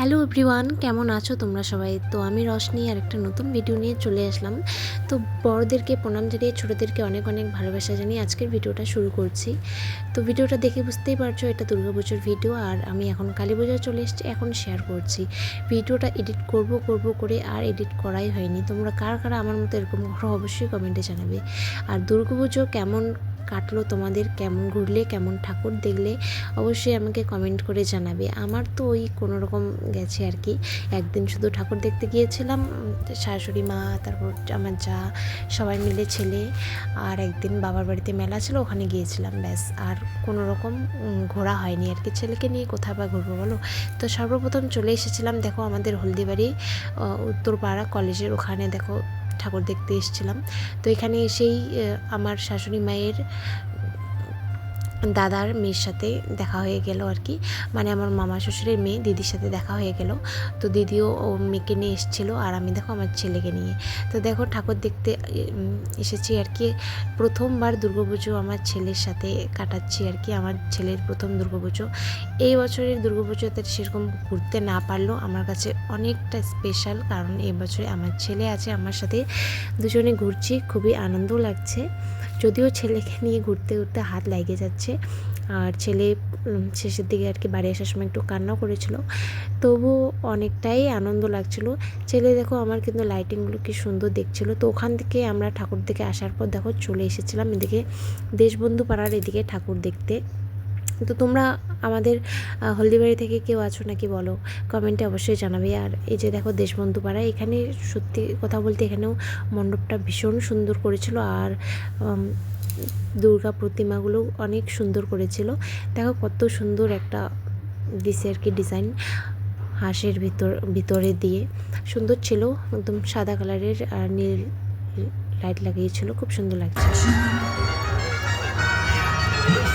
Hello everyone, কেমন আছো তোমরা সবাই? তো আমি রশনি আর একটা নতুন ভিডিও নিয়ে চলে আসলাম। তো বড়দেরকে প্রণাম জানিয়ে ছোটোদেরকে অনেক অনেক ভালোবাসা জানিয়ে আজকের ভিডিওটা শুরু করছি। তো ভিডিওটা দেখে বুঝতেই পারছ, এটা দুর্গাপুজোর ভিডিও আর আমি এখন কালী পুজোয় চলে এসেছি, এখন শেয়ার করছি। ভিডিওটা এডিট করব করব করে আর এডিট করাই হয়নি। তোমরা কার, কারা আমার মতো এরকম করো অবশ্যই কমেন্টে জানাবে। আর দুর্গাপুজো কেমন কাটলো তোমাদের কেমন ঘুরলে, কেমন ঠাকুর দেখলে, অবশ্যই আমাকে কমেন্ট করে জানাবে। আমার তো ওই কোনোরকম গেছে আর কি। একদিন শুধু ঠাকুর দেখতে গিয়েছিলাম, শাশুড়ি মা, তারপর আমার যা, সবাই মিলে ছেলে, আর একদিন বাবার বাড়িতে মেলা ছিল, ওখানে গিয়েছিলাম, ব্যাস। আর কোনো রকম ঘোরা হয়নি আর কি। ছেলেকে নিয়ে কোথায় বা ঘুরবো বলো? তো সর্বপ্রথম চলে এসেছিলাম, দেখো আমাদের হলদিবাড়ি উত্তরপাড়া কলেজের ওখানে, দেখো ঠাকুর দেখতে এসেছিলাম। তো এখানে এসেই আমার শাশুড়ি মায়ের দাদার মেয়ের সাথে দেখা হয়ে গেল আর কি। মানে আমার মামা শ্বশুরের মেয়ে, দিদির সাথে দেখা হয়ে গেল। তো দিদিও ও মেয়েকে নিয়ে এসেছিল আর আমি দেখো আমার ছেলেকে নিয়ে। তো দেখো ঠাকুর দেখতে এসেছি আর কি। প্রথমবার দুর্গাপুজো আমার ছেলের সাথে কাটাচ্ছি আর কি। আমার ছেলের প্রথম দুর্গাপুজো। এই বছরের দুর্গাপুজোতে সেরকম ঘুরতে না পারলেও আমার কাছে অনেকটা স্পেশাল কারণ এই বছরে আমার ছেলে আছে, আমার সাথে দুজনে ঘুরছি। খুবই আনন্দ লাগছে। যদিও ছেলেকে নিয়ে ঘুরতে ঘুরতে হাত লেগে যাচ্ছে। আর ছেলে শেষের দিকে আর কি বাড়ি আসার সময় একটু কান্নাও করেছিল। তবু অনেকটাই আনন্দ লাগছিল। ছেলে দেখো আমার কিন্তু লাইটিংগুলো কি সুন্দর দেখছিল। তো ওখান থেকে আমরা ঠাকুর দেখে আসার পর দেখো চলে এসেছিলাম এদিকে দেশবন্ধু পাড়ার এদিকে ঠাকুর দেখতে। তো তোমরা আমাদের হলদিবাড়ি থেকে কেউ আছো নাকি বলো? কমেন্টে অবশ্যই জানাবে। আর এই যে দেখো দেশবন্ধু পাড়া এখানে সত্যি কথা বলতে এখানেও মণ্ডপটা ভীষণ সুন্দর করেছিল। আর দুর্গা প্রতিমাগুলো অনেক সুন্দর করেছিল। দেখো কত সুন্দর একটা দিছে আর কি ডিজাইন হাঁসের ভিতর, ভিতরে দিয়ে। সুন্দর ছিল, একদম সাদা কালারের আর নীল, লাইট লাগিয়েছিল। খুব সুন্দর লাগছে।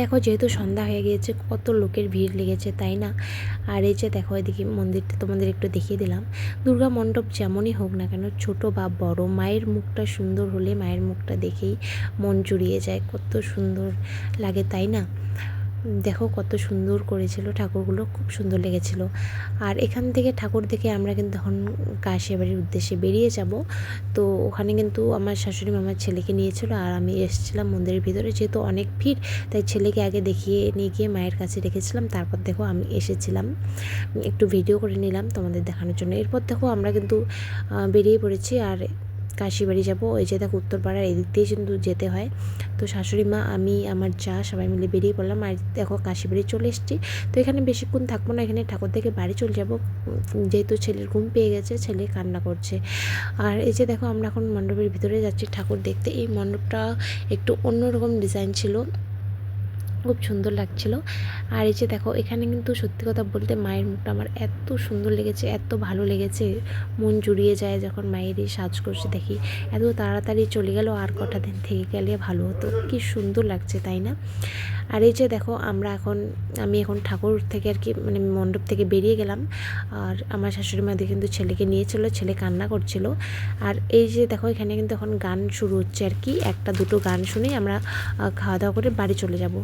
দেখো যেহেতু সন্ধ্যা হয়ে গিয়েছে, কত লোকের ভিড় লেগেছে, তাই না? আর এই যে দেখো এদিকে মন্দিরটা তোমাদের একটু দেখিয়ে দিলাম। দুর্গা মণ্ডপ যেমনই হোক না কেন, ছোট বা বড়, মায়ের মুখটা সুন্দর হলে মায়ের মুখটা দেখেই মন জুড়িয়ে যায়, কত সুন্দর লাগে, তাই না? দেখো কত সুন্দর করেছিল, ঠাকুরগুলো খুব সুন্দর লেগেছিল। আর এখান থেকে ঠাকুর দেখে আমরা কিন্তু এখন কাশিয়া বাড়ির উদ্দেশ্যে বেরিয়ে যাব। তো ওখানে কিন্তু আমার শাশুড়ি মামার ছেলেকে নিয়েছিল আর আমি এসেছিলাম মন্দিরের ভিতরে। যেহেতু অনেক ভিড়, তাই ছেলেকে আগে দেখিয়ে নিয়ে গিয়ে মায়ের কাছে রেখেছিলাম। তারপর দেখো আমি এসেছিলাম। একটু ভিডিও করে নিলাম তোমাদের দেখানোর জন্য। এরপর দেখো আমরা কিন্তু বেরিয়ে পড়েছি। আর কাশিবাড়ি যাব। ওই যে দেখো উত্তরপাড়ার এদিক দিয়ে কিন্তু যেতে হয়। তো শাশুড়ি মা, আমি, আমার যা, সবাই মিলে বেরিয়ে পড়লাম। আর দেখো কাশিবাড়ি চলে এসেছি। তো এখানে বেশিক্ষণ থাকব না, এখানে ঠাকুর থেকে বাড়ি চলে যাব। যেহেতু ছেলের ঘুম পেয়ে গেছে, ছেলে কান্না করছে। আর এই যে দেখো আমরা এখন মণ্ডপের ভিতরে যাচ্ছি ঠাকুর দেখতে। এই মণ্ডপটা একটু অন্যরকম ডিজাইন ছিল। খুব সুন্দর লাগছিল। আর এই যে দেখো, এখানে কিন্তু সত্যি কথা বলতে মায়ের মুখটা আমার এত সুন্দর লেগেছে, এত ভালো লেগেছে। মন জুড়িয়ে যায় যখন মায়ের এই সাজ করছে দেখি। এত তাড়াতাড়ি চলে গেল আর কটা দিন থেকে গেলে ভালো হতো। কি সুন্দর লাগছে, তাই না? আর এই যে দেখো, আমরা এখন, আমি এখন ঠাকুর থেকে আর কি মানে মণ্ডপ থেকে বেরিয়ে গেলাম। আর আমার শাশুড়ি মা দিয়ে কিন্তু ছেলেকে নিয়েছিল, ছেলে কান্না করছিল। আর এই যে দেখো, এখানে কিন্তু এখন গান শুরু হচ্ছে আর কি। একটা, দুটো গান শুনেই আমরা খাওয়া দাওয়া করে বাড়ি চলে যাব।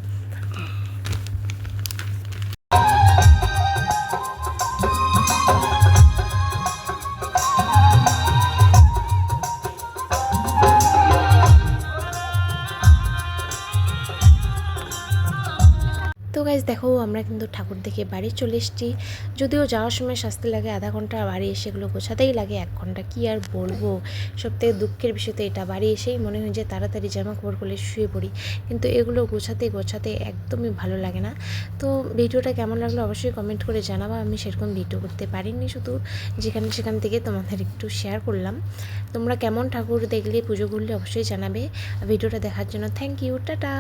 গাইজ দেখো, আমরা কিন্তু ঠাকুর দেখে বাড়ি চলে এসেছি। যদিও যাওয়ার সময় শাস্তি লাগে আধা ঘণ্টা বাড়ি এসে এগুলো গোছাতেই লাগে, এক ঘণ্টা কি আর বলব? সব থেকে দুঃখের বিষয় তো এটা, বাড়ি এসেই মনে হয় যে তাড়াতাড়ি জামা কাপড় খুলে শুয়ে পড়ি। কিন্তু এগুলো গোছাতে গোছাতে একদমই ভালো লাগে না। তো ভিডিওটা কেমন লাগল অবশ্যই কমেন্ট করে জানাবা, আমি সেরকম ভিডিও করতে পারিনি শুধু, যেখানে সেখান থেকে তোমাদের একটু শেয়ার করলাম। তোমরা কেমন ঠাকুর দেখলে, পুজো করলে অবশ্যই জানাবে। ভিডিওটা দেখার জন্য থ্যাংক ইউ টাটা!